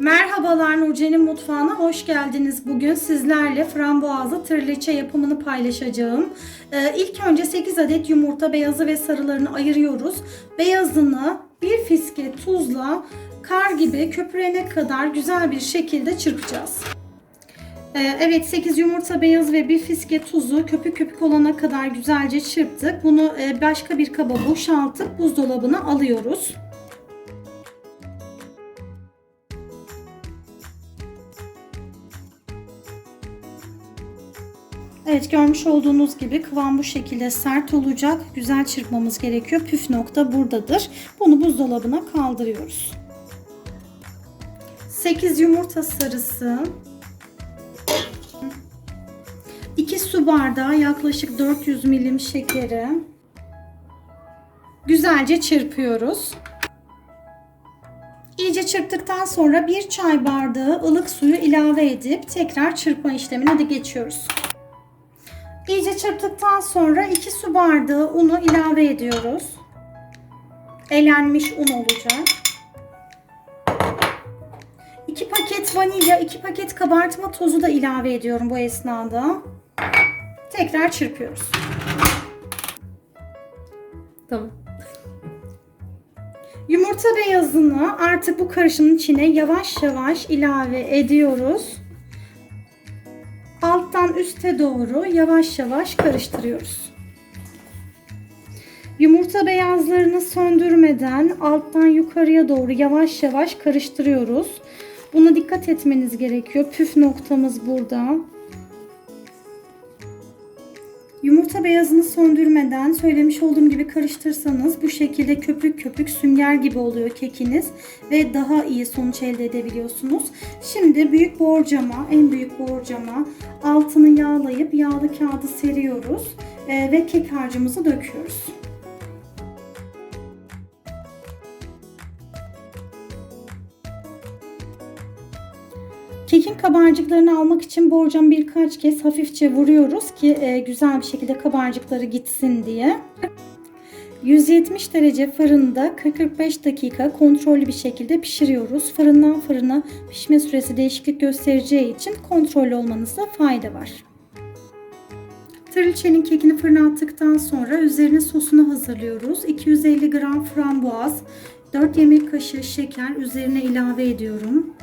Merhabalar Nurcen'in mutfağına hoş geldiniz. Bugün sizlerle frambuazlı trileçe yapımını paylaşacağım. Ee, ilk önce 8 adet yumurta beyazı ve sarılarını ayırıyoruz. Beyazını bir fiske tuzla kar gibi köpürene kadar güzel bir şekilde çırpacağız. Ee, Evet 8 yumurta beyaz ve bir fiske tuzu köpük köpük olana kadar güzelce çırptık. Bunu e, başka bir kaba boşaltıp buzdolabına alıyoruz. Evet görmüş olduğunuz gibi kıvam bu şekilde sert olacak. Güzel çırpmamız gerekiyor. Püf nokta buradadır. Bunu buzdolabına kaldırıyoruz. 8 yumurta sarısı. 2 su bardağı yaklaşık 400 milim şekeri. Güzelce çırpıyoruz. İyice çırptıktan sonra bir çay bardağı ılık suyu ilave edip tekrar çırpma işlemine de geçiyoruz. İyice çırptıktan sonra 2 su bardağı unu ilave ediyoruz. Elenmiş un olacak. 2 paket vanilya, 2 paket kabartma tozu da ilave ediyorum bu esnada. Tekrar çırpıyoruz. Tamam. Yumurta beyazını artık bu karışımın içine yavaş yavaş ilave ediyoruz. Alttan üste doğru yavaş yavaş karıştırıyoruz. Yumurta beyazlarını söndürmeden alttan yukarıya doğru yavaş yavaş karıştırıyoruz. Buna dikkat etmeniz gerekiyor. Püf noktamız burada. Yumurta beyazını söndürmeden söylemiş olduğum gibi karıştırsanız bu şekilde köpük köpük sünger gibi oluyor kekiniz ve daha iyi sonuç elde edebiliyorsunuz. Şimdi büyük borcama, en büyük borcama altını yağlayıp yağlı kağıdı seriyoruz e, ve kek harcımızı döküyoruz. Kekin kabarcıklarını almak için borcam birkaç kez hafifçe vuruyoruz ki e, güzel bir şekilde kabarcıkları gitsin diye. 170 derece fırında 40-45 dakika kontrollü bir şekilde pişiriyoruz. Fırından fırına pişme süresi değişiklik göstereceği için kontrollü olmanızda fayda var. Trilçenin kekini fırına attıktan sonra üzerine sosunu hazırlıyoruz. 250 gram frambuaz, 4 yemek kaşığı şeker üzerine ilave ediyorum.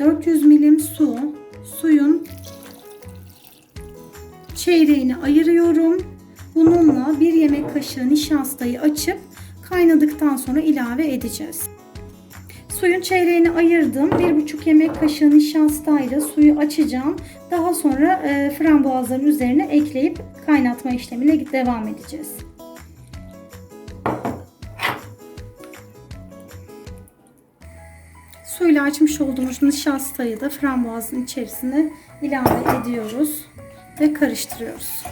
400 milim su, suyun çeyreğini ayırıyorum. Bununla bir yemek kaşığı nişastayı açıp kaynadıktan sonra ilave edeceğiz. Suyun çeyreğini ayırdım. 1,5 yemek kaşığı nişastayla suyu açacağım. Daha sonra e, frambuazların üzerine ekleyip kaynatma işlemine devam edeceğiz. Suyla açmış olduğumuz nişastayı da frambuazın içerisine ilave ediyoruz ve karıştırıyoruz.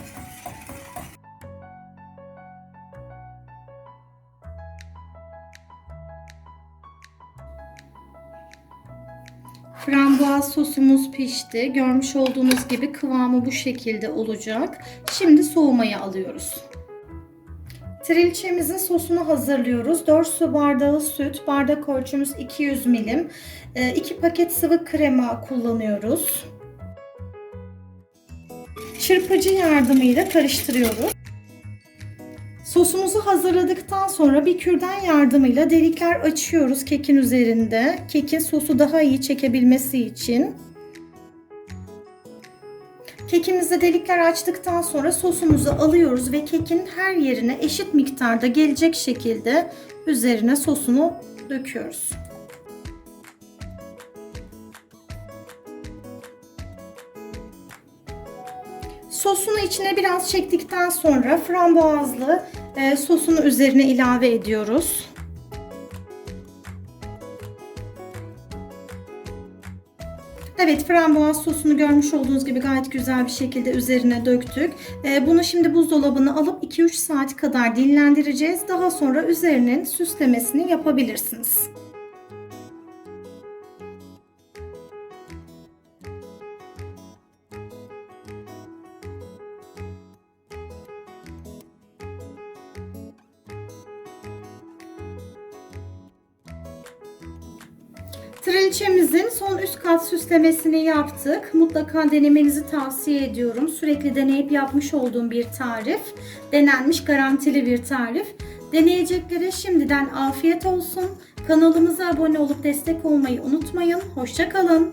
Frambuaz sosumuz pişti. Görmüş olduğunuz gibi kıvamı bu şekilde olacak. Şimdi soğumaya alıyoruz. Trilçemizin sosunu hazırlıyoruz. 4 su bardağı süt, bardak ölçümüz 200 milim. 2 paket sıvı krema kullanıyoruz. Çırpıcı yardımıyla karıştırıyoruz. Sosumuzu hazırladıktan sonra bir kürdan yardımıyla delikler açıyoruz kekin üzerinde. Kekin sosu daha iyi çekebilmesi için. Kekimizde delikler açtıktan sonra sosumuzu alıyoruz ve kekin her yerine eşit miktarda gelecek şekilde üzerine sosunu döküyoruz. Sosunu içine biraz çektikten sonra frambuazlı e, sosunu üzerine ilave ediyoruz. Evet frambuaz sosunu görmüş olduğunuz gibi gayet güzel bir şekilde üzerine döktük. Ee, bunu şimdi buzdolabına alıp 2-3 saat kadar dinlendireceğiz. Daha sonra üzerinin süslemesini yapabilirsiniz. Triliçemizin son üst kat süslemesini yaptık. Mutlaka denemenizi tavsiye ediyorum. Sürekli deneyip yapmış olduğum bir tarif. Denenmiş garantili bir tarif. Deneyeceklere şimdiden afiyet olsun. Kanalımıza abone olup destek olmayı unutmayın. Hoşçakalın.